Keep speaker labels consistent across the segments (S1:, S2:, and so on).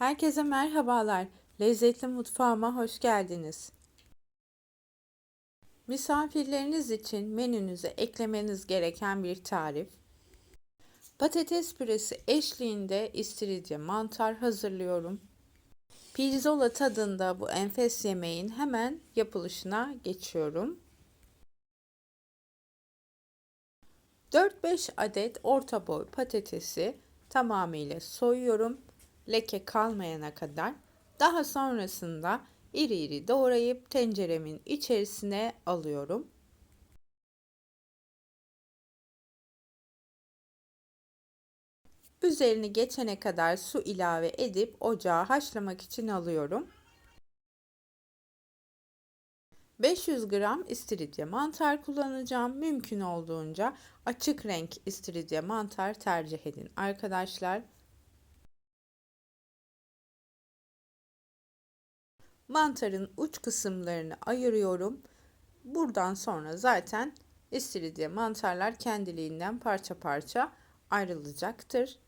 S1: Herkese merhabalar. Lezzetli mutfağıma hoş geldiniz. Misafirleriniz için menünüze eklemeniz gereken bir tarif. Patates püresi eşliğinde istiridye mantar hazırlıyorum. Pirzola tadında bu enfes yemeğin hemen yapılışına geçiyorum. 4-5 adet orta boy patatesi tamamıyla soyuyorum leke kalmayana kadar. Daha sonrasında iri iri doğrayıp tenceremin içerisine alıyorum. Üzerini geçene kadar su ilave edip ocağa haşlamak için alıyorum. 500 gram istiridye mantar kullanacağım. Mümkün olduğunca açık renk istiridye mantar tercih edin arkadaşlar. Mantarın uç kısımlarını ayırıyorum. Buradan sonra zaten istiridye mantarlar kendiliğinden parça parça ayrılacaktır.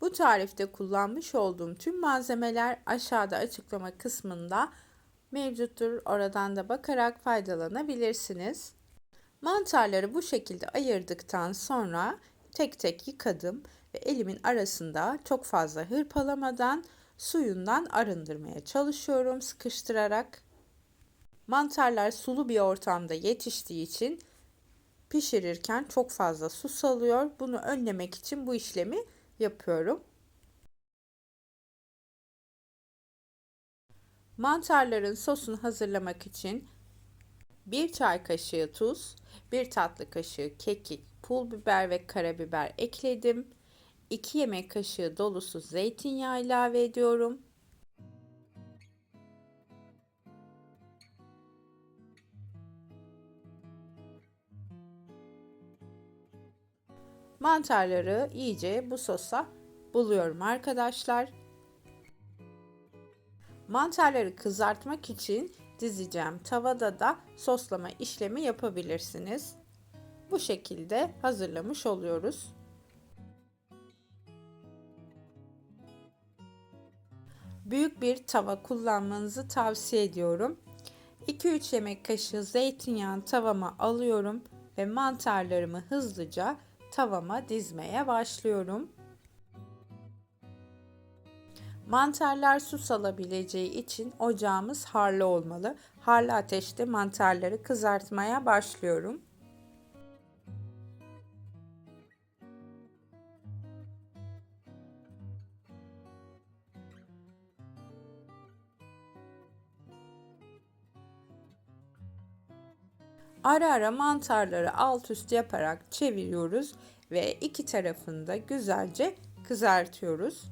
S1: Bu tarifte kullanmış olduğum tüm malzemeler aşağıda açıklama kısmında mevcuttur. Oradan da bakarak faydalanabilirsiniz. Mantarları bu şekilde ayırdıktan sonra tek tek yıkadım ve elimin arasında çok fazla hırpalamadan suyundan arındırmaya çalışıyorum sıkıştırarak. Mantarlar sulu bir ortamda yetiştiği için pişirirken çok fazla su salıyor. Bunu önlemek için bu işlemi yapıyorum. Mantarların sosunu hazırlamak için 1 çay kaşığı tuz, 1 tatlı kaşığı kekik, pul biber ve karabiber ekledim. 2 yemek kaşığı dolusu zeytinyağı ilave ediyorum. Mantarları iyice bu sosa buluyorum arkadaşlar. Mantarları kızartmak için dizeceğim tavada da soslama işlemi yapabilirsiniz. Bu şekilde hazırlamış oluyoruz. Büyük bir tava kullanmanızı tavsiye ediyorum. 2-3 yemek kaşığı zeytinyağı tavama alıyorum ve mantarlarımı hızlıca tavama dizmeye başlıyorum. Mantarlar su salabileceği için ocağımız harlı olmalı. Harlı ateşte mantarları kızartmaya başlıyorum. Ara ara mantarları alt üst yaparak çeviriyoruz ve iki tarafını da güzelce kızartıyoruz.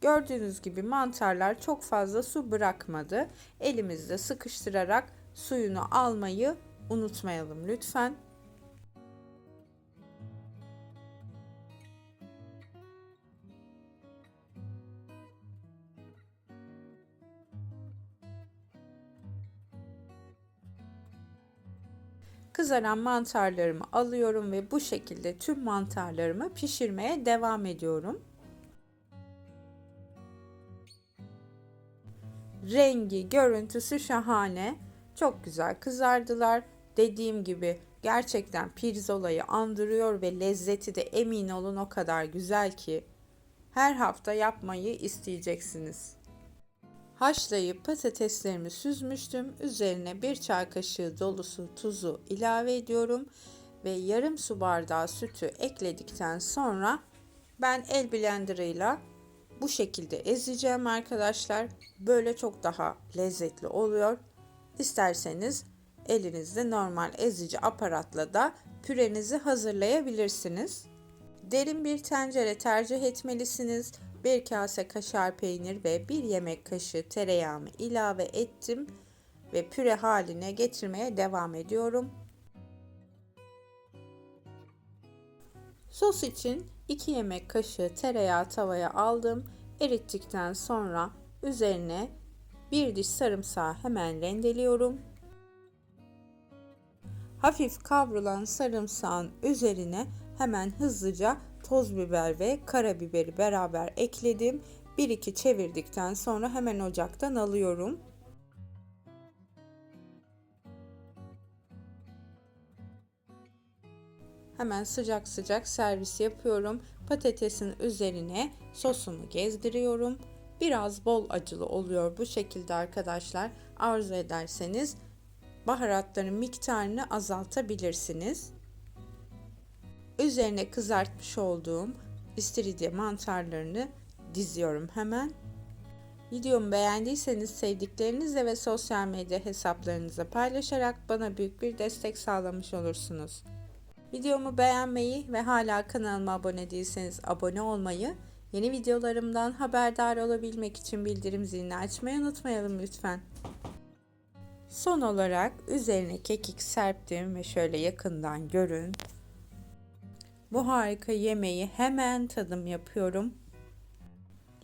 S1: Gördüğünüz gibi mantarlar çok fazla su bırakmadı. Elimizde sıkıştırarak suyunu almayı unutmayalım lütfen. Kızaran mantarlarımı alıyorum ve bu şekilde tüm mantarlarımı pişirmeye devam ediyorum. Rengi, görüntüsü şahane. Çok güzel kızardılar. Dediğim gibi gerçekten pirzolayı andırıyor ve lezzeti de emin olun o kadar güzel ki her hafta yapmayı isteyeceksiniz. Haşlayıp patateslerimi süzmüştüm. Üzerine bir çay kaşığı dolusu tuzu ilave ediyorum ve yarım su bardağı sütü ekledikten sonra ben el blenderıyla bu şekilde ezeceğim arkadaşlar. Böyle çok daha lezzetli oluyor. İsterseniz elinizde normal ezici aparatla da pürenizi hazırlayabilirsiniz. Derin bir tencere tercih etmelisiniz. Bir kase kaşar peynir ve bir yemek kaşığı tereyağımı ilave ettim ve püre haline getirmeye devam ediyorum. Sos için 2 yemek kaşığı tereyağı tavaya aldım. Erittikten sonra üzerine bir diş sarımsağı hemen rendeliyorum. Hafif kavrulan sarımsağın üzerine hemen hızlıca toz biber ve karabiberi beraber ekledim. 1-2 çevirdikten sonra hemen ocaktan alıyorum. Hemen sıcak sıcak servis yapıyorum. Patatesin üzerine sosumu gezdiriyorum. Biraz bol acılı oluyor bu şekilde arkadaşlar. Arzu ederseniz baharatların miktarını azaltabilirsiniz. Üzerine kızartmış olduğum istiridye mantarlarını diziyorum hemen. Videomu beğendiyseniz sevdiklerinizle ve sosyal medya hesaplarınıza paylaşarak bana büyük bir destek sağlamış olursunuz. Videomu beğenmeyi ve hala kanalıma abone değilseniz abone olmayı, yeni videolarımdan haberdar olabilmek için bildirim zilini açmayı unutmayalım lütfen. Son olarak üzerine kekik serptim ve şöyle yakından görün. Bu harika yemeği hemen tadım yapıyorum.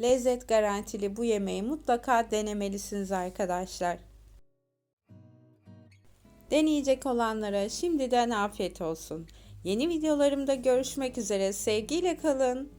S1: Lezzet garantili bu yemeği mutlaka denemelisiniz arkadaşlar. Deneyecek olanlara şimdiden afiyet olsun. Yeni videolarımda görüşmek üzere. Sevgiyle kalın.